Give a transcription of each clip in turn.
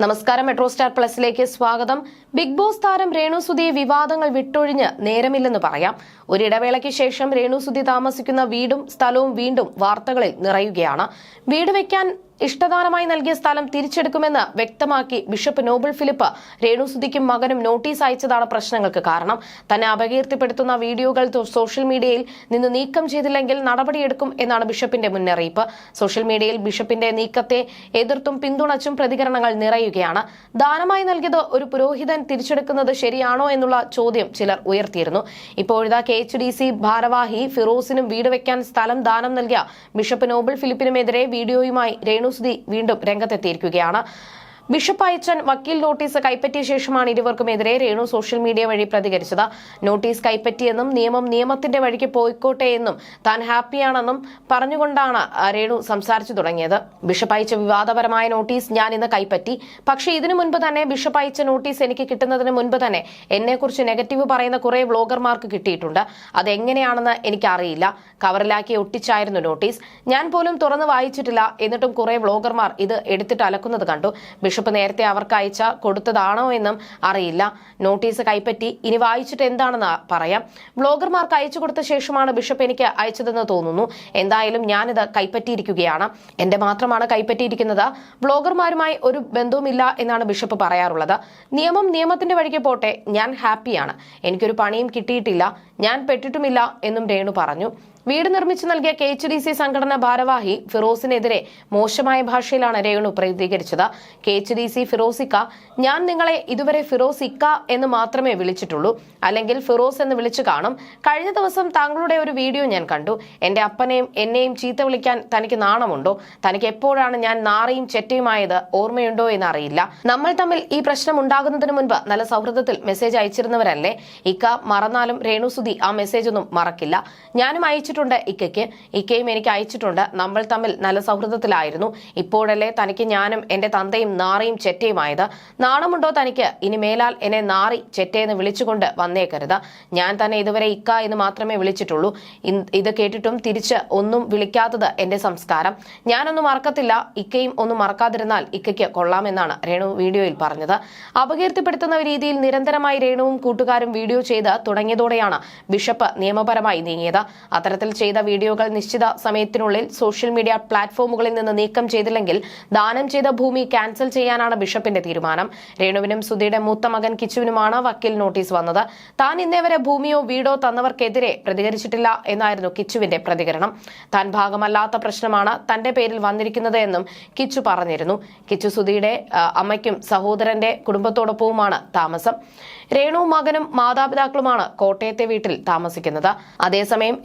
നമസ്കാരം metro star പ്ലസിലേക്ക് സ്വാഗതം. Big boss താരം രേണു സുധിയെ വിവാദങ്ങൾ വിട്ടൊഴിഞ്ഞ് നേരമില്ലെന്ന് പറയാം. ഒരിടവേളയ്ക്ക് ശേഷം രേണു സുധി താമസിക്കുന്ന വീടും സ്ഥലവും വീണ്ടും വാർത്തകളിൽ നിറയുകയാണ്. വീട് വെക്കാൻ ഇഷ്ടദാനമായി നൽകിയ സ്ഥലം തിരിച്ചെടുക്കുമെന്ന് വ്യക്തമാക്കി ബിഷപ്പ് നോബിൾ ഫിലിപ്പ് രേണുസുതിക്കും മകനും നോട്ടീസ് അയച്ചതാണ് പ്രശ്നങ്ങൾക്ക് കാരണം. തന്നെ അപകീർത്തിപ്പെടുത്തുന്ന വീഡിയോകൾ സോഷ്യൽ മീഡിയയിൽ നിന്ന് നീക്കം ചെയ്തില്ലെങ്കിൽ നടപടിയെടുക്കും എന്നാണ് ബിഷപ്പിന്റെ മുന്നറിയിപ്പ്. സോഷ്യൽ മീഡിയയിൽ ബിഷപ്പിന്റെ നീക്കത്തെ എതിർത്തും പിന്തുണച്ചും പ്രതികരണങ്ങൾ നിറയുകയാണ്. ദാനമായി നൽകിയത് ഒരു പുരോഹിതൻ തിരിച്ചെടുക്കുന്നത് ശരിയാണോ എന്നുള്ള ചോദ്യം ചിലർ ഉയർത്തിയിരുന്നു. ഇപ്പോഴിതാ കെ എച്ച് ഡി സി ഭാരവാഹി ഫിറോസിനും വീട് വെക്കാൻ സ്ഥലം ദാനം നൽകിയ ബിഷപ്പ് നോബിൾ ഫിലിപ്പിനുമെതിരെ വീഡിയോയുമായി രേണുസുതി വീണ്ടും രംഗത്തെത്തിയിരിക്കുകയാണ്. ബിഷപ്പ് അയച്ചൻ വക്കീൽ നോട്ടീസ് കൈപ്പറ്റിയ ശേഷമാണ് ഇരുവർക്കുമെതിരെ രേണു സോഷ്യൽ മീഡിയ വഴി പ്രതികരിച്ചത്. നോട്ടീസ് കൈപ്പറ്റിയെന്നും നിയമം നിയമത്തിന്റെ വഴിക്ക് പോയിക്കോട്ടെ എന്നും താൻ ഹാപ്പിയാണെന്നും പറഞ്ഞുകൊണ്ടാണ് രേണു സംസാരിച്ചു തുടങ്ങിയത്. ബിഷപ്പ് അയച്ച വിവാദപരമായ നോട്ടീസ് ഞാൻ ഇന്ന് കൈപ്പറ്റി. പക്ഷേ ഇതിനു മുൻപ് തന്നെ ബിഷപ്പ് അയച്ച നോട്ടീസ് എനിക്ക് കിട്ടുന്നതിന് മുൻപ് തന്നെ എന്നെക്കുറിച്ച് നെഗറ്റീവ് പറയുന്ന കുറെ വ്ളോഗർമാർക്ക് കിട്ടിയിട്ടുണ്ട്. അതെങ്ങനെയാണെന്ന് എനിക്കറിയില്ല. കവറിലാക്കി ഒട്ടിച്ചായിരുന്നു നോട്ടീസ്. ഞാൻ പോലും തുറന്ന് വായിച്ചിട്ടില്ല. എന്നിട്ടും കുറെ വ്ളോഗർമാർ ഇത് എടുത്തിട്ട് അലക്കുന്നത് കണ്ടു. ബിഷപ്പ് നേരത്തെ അവർക്ക് അയച്ച കൊടുത്തതാണോ എന്നും അറിയില്ല. നോട്ടീസ് കൈപ്പറ്റി ഇനി വായിച്ചിട്ട് എന്താണെന്ന് പറയാം. ബ്ലോഗർമാർക്ക് അയച്ചു കൊടുത്ത ശേഷമാണ് ബിഷപ്പ് എനിക്ക് അയച്ചതെന്ന് തോന്നുന്നു. എന്തായാലും ഞാനിത് കൈപ്പറ്റിയിരിക്കുകയാണ്. എന്റെ മാത്രമാണ് കൈപ്പറ്റിയിരിക്കുന്നത്. ബ്ലോഗർമാരുമായി ഒരു ബന്ധവുമില്ല എന്നാണ് ബിഷപ്പ് പറയാറുള്ളത്. നിയമം നിയമത്തിന്റെ വഴിക്ക് പോട്ടെ ഞാൻ ഹാപ്പിയാണ്. എനിക്കൊരു പണിയും കിട്ടിയിട്ടില്ല. ഞാൻ പെട്ടിട്ടുമില്ല എന്നും രേണു പറഞ്ഞു. വീട് നിർമ്മിച്ചു നൽകിയ കെ എച്ച് ഡി സി സംഘടന ഭാരവാഹി ഫിറോസിനെതിരെ മോശമായ ഭാഷയിലാണ് രേണു പ്രതികരിച്ചത്. കെ എച്ച് ഡി സി ഫിറോസിക്ക ഞാൻ നിങ്ങളെ ഇതുവരെ ഫിറോസിക്ക എന്ന് മാത്രമേ വിളിച്ചിട്ടുള്ളൂ. അല്ലെങ്കിൽ ഫിറോസ് എന്ന് വിളിച്ചു കാണും. കഴിഞ്ഞ ദിവസം താങ്കളുടെ ഒരു വീഡിയോ ഞാൻ കണ്ടു. എന്റെ അപ്പനെയും എന്നെയും ചീത്ത വിളിക്കാൻ തനിക്ക് നാണമുണ്ടോ? തനിക്ക് എപ്പോഴാണ് ഞാൻ നാറിയും ചെറ്റയുമായത്? ഓർമ്മയുണ്ടോ എന്ന് അറിയില്ല നമ്മൾ തമ്മിൽ ഈ പ്രശ്നം ഉണ്ടാകുന്നതിന് മുൻപ് നല്ല സൗഹൃദത്തിൽ മെസ്സേജ് അയച്ചിരുന്നവരല്ലേ? ഇക്ക മറന്നാലും രേണുസുതി ആ മെസ്സേജ് ഒന്നും മറക്കില്ല. ഞാനും അയച്ചിട്ടുണ്ട് ഇക്കയ്ക്ക്. ഇക്കയും എനിക്ക് അയച്ചിട്ടുണ്ട്. നമ്മൾ തമ്മിൽ നല്ല സൗഹൃദത്തിലായിരുന്നു. ഇപ്പോഴല്ലേ തനിക്ക് ഞാനും എന്റെ തന്തയും നാറിയും ചെറ്റയുമായത്. നാണമുണ്ടോ തനിക്ക്? ഇനി മേലാൽ എന്നെ നാറി ചെറ്റയെന്ന് വിളിച്ചുകൊണ്ട് വന്നേക്കരുത്. ഞാൻ തന്നെ ഇതുവരെ ഇക്ക എന്ന് മാത്രമേ വിളിച്ചിട്ടുള്ളൂ. ഇത് കേട്ടിട്ടും തിരിച്ച് ഒന്നും വിളിക്കാത്തത് എന്റെ സംസ്കാരം. ഞാനൊന്നും മറക്കത്തില്ല. ഇക്കയും ഒന്നും മറക്കാതിരുന്നാൽ ഇക്കയ്ക്ക് കൊള്ളാമെന്നാണ് രേണു വീഡിയോയിൽ പറഞ്ഞത്. അപകീർത്തിപ്പെടുത്തുന്ന രീതിയിൽ നിരന്തരമായി രേണുവും കൂട്ടുകാരും വീഡിയോ ചെയ്ത് തുടങ്ങിയതോടെയാണ് ബിഷപ്പ് നിയമപരമായി നീങ്ങിയത്. അത്തരത്തിൽ ചെയ്ത വീഡിയോകൾ നിശ്ചിത സമയത്തിനുള്ളിൽ സോഷ്യൽ മീഡിയ പ്ലാറ്റ്ഫോമുകളിൽ നിന്ന് നീക്കം ചെയ്തില്ലെങ്കിൽ ദാനം ചെയ്ത ഭൂമി ക്യാൻസൽ ചെയ്യാനാണ് ബിഷപ്പിന്റെ തീരുമാനം. രേണുവിനും സുധിയുടെ മൂത്ത മകൻ കിച്ചുവിനുമാണ് വക്കീൽ നോട്ടീസ് വന്നത്. താൻ ഇന്നേവരെ ഭൂമിയോ വീടോ തന്നവർക്കെതിരെ പ്രതികരിച്ചിട്ടില്ല എന്നായിരുന്നു കിച്ചുവിന്റെ പ്രതികരണം. താൻ ഭാഗമല്ലാത്ത പ്രശ്നമാണ് തന്റെ പേരിൽ വന്നിരിക്കുന്നത് എന്നും കിച്ചു പറഞ്ഞിരുന്നു. കിച്ചു സുധിയുടെ അമ്മയ്ക്കും സഹോദരന്റെ കുടുംബത്തോടൊപ്പവുമാണ് താമസം. രേണു മകനും മാതാപിതാക്കളുമാണ് കോട്ടയത്തെ വീട്ടിൽ താമസിക്കുന്നത്. അതേസമയം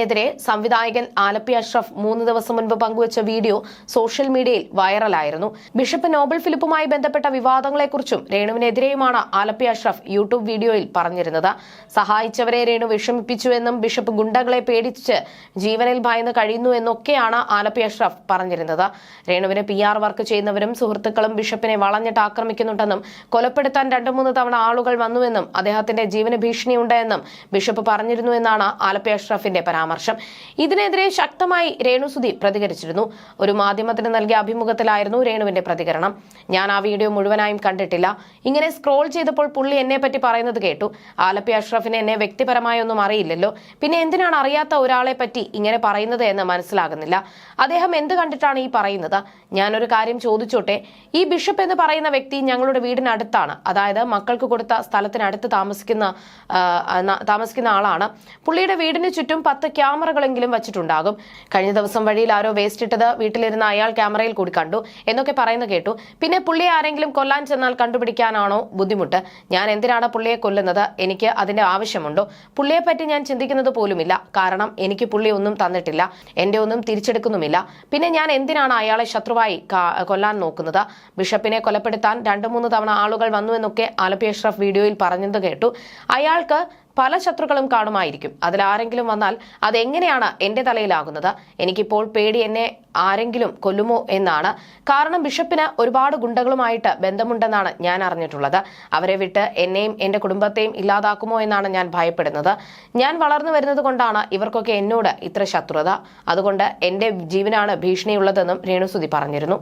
രേണുവിനെതിരെ സംവിധായകൻ ആലപ്പി അഷ്റഫ് മൂന്ന് ദിവസം മുൻപ് പങ്കുവച്ച വീഡിയോ സോഷ്യൽ മീഡിയയിൽ വൈറലായിരുന്നു. ബിഷപ്പ് നോബൽ ഫിലിപ്പുമായി ബന്ധപ്പെട്ട വിവാദങ്ങളെക്കുറിച്ചും രേണുവിനെതിരെയുമാണ് ആലപ്പി അഷ്റഫ് യൂട്യൂബ് വീഡിയോയിൽ പറഞ്ഞിരുന്നത്. സഹായിച്ചവരെ രേണു വിഷമിപ്പിച്ചുവെന്നും ബിഷപ്പ് ഗുണ്ടകളെ പേടിച്ച് ജീവനിൽ ഭയന്ന് കഴിയുന്നു എന്നൊക്കെയാണ് ആലപ്പി അഷ്റഫ് പറഞ്ഞിരുന്നത്. രേണുവിന് പി ആർ വർക്ക് ചെയ്യുന്നവരും സുഹൃത്തുക്കളും ബിഷപ്പിനെ വളഞ്ഞിട്ട് ആക്രമിക്കുന്നുണ്ടെന്നും കൊലപ്പെടുത്താൻ രണ്ടു മൂന്ന് തവണ ആളുകൾ വന്നുവെന്നും അദ്ദേഹത്തിന്റെ ജീവന ഭീഷണിയുണ്ടെന്നും ബിഷപ്പ് പറഞ്ഞിരുന്നു എന്നാണ് ആലപ്പി അഷ്റഫിന്റെ പരാമർശം. ഇതിനെതിരെ ശക്തമായി രേണുസുതി പ്രതികരിച്ചിരുന്നു. ഒരു മാധ്യമത്തിന് നൽകിയ അഭിമുഖത്തിലായിരുന്നു രേണുവിന്റെ പ്രതികരണം. ഞാൻ ആ വീഡിയോ മുഴുവനായും കണ്ടിട്ടില്ല. ഇങ്ങനെ സ്ക്രോൾ ചെയ്തപ്പോൾ പുള്ളി എന്നെ പറ്റി പറയുന്നത് കേട്ടു. ആലപ്പി അഷ്റഫിനെ എന്നെ വ്യക്തിപരമായി ഒന്നും അറിയില്ലല്ലോ. പിന്നെ എന്തിനാണ് അറിയാത്ത ഒരാളെ പറ്റി ഇങ്ങനെ പറയുന്നത് എന്ന് മനസ്സിലാകുന്നില്ല. അദ്ദേഹം എന്ത് കണ്ടിട്ടാണ് ഈ പറയുന്നത്? ഞാനൊരു കാര്യം ചോദിച്ചോട്ടെ. ഈ ബിഷപ്പ് എന്ന് പറയുന്ന വ്യക്തി ഞങ്ങളുടെ വീടിനടുത്താണ്. അതായത് മക്കൾക്ക് കൊടുത്ത സ്ഥലത്തിനടുത്ത് താമസിക്കുന്ന താമസിക്കുന്ന ആളാണ്. പുള്ളിയുടെ വീടിന് ചുറ്റും പത്ത് ക്യാമറകളെങ്കിലും വെച്ചിട്ടുണ്ടാകും. കഴിഞ്ഞ ദിവസം വഴിയിൽ ആരോ വേസ്റ്റ് ഇട്ടത് വീട്ടിലിരുന്ന അയാൾ ക്യാമറയിൽ കൂടി കണ്ടു. എന്നൊക്കെ പറയുന്നത് കേട്ടു. പിന്നെ പുള്ളിയെ ആരെങ്കിലും കൊല്ലാൻ ചെന്നാൽ കണ്ടുപിടിക്കാനാണോ ബുദ്ധിമുട്ട്? ഞാൻ എന്തിനാണ് പുള്ളിയെ കൊല്ലുന്നത്? എനിക്ക് അതിന്റെ ആവശ്യമുണ്ടോ? പുള്ളിയെ പറ്റി ഞാൻ ചിന്തിക്കുന്നത് പോലുമില്ല. കാരണം എനിക്ക് പുള്ളി ഒന്നും തന്നിട്ടില്ല. എന്റെ ഒന്നും തിരിച്ചെടുക്കുന്നുമില്ല. പിന്നെ ഞാൻ എന്തിനാണ് അയാളെ ശത്രുവായി കൊല്ലാൻ നോക്കുന്നത്? ബിഷപ്പിനെ കൊലപ്പെടുത്താൻ രണ്ടു മൂന്ന് തവണ ആളുകൾ വന്നു എന്നൊക്കെ ആലപ്പി അഷ്റഫ് വീഡിയോയിൽ പറഞ്ഞത് കേട്ടു. അയാൾക്ക് പല ശത്രുക്കളും കാണുമായിരിക്കും. അതിൽ ആരെങ്കിലും വന്നാൽ അതെങ്ങനെയാണ് എന്റെ തലയിലാകുന്നത്? എനിക്കിപ്പോൾ പേടി എന്നെ ആരെങ്കിലും കൊല്ലുമോ എന്നാണ്. കാരണം ബിഷപ്പിന് ഒരുപാട് ഗുണ്ടകളുമായിട്ട് ബന്ധമുണ്ടെന്നാണ് ഞാൻ അറിഞ്ഞിട്ടുള്ളത്. അവരെ വിട്ട് എന്നെയും എന്റെ കുടുംബത്തെയും ഇല്ലാതാക്കുമോ എന്നാണ് ഞാൻ ഭയപ്പെടുന്നത്. ഞാൻ വളർന്നു വരുന്നത് കൊണ്ടാണ് ഇവർക്കൊക്കെ എന്നോട് ഇത്ര ശത്രുത. അതുകൊണ്ട് എന്റെ ജീവനാണ് ഭീഷണിയുള്ളതെന്നും രേണുസുതി പറഞ്ഞിരുന്നു.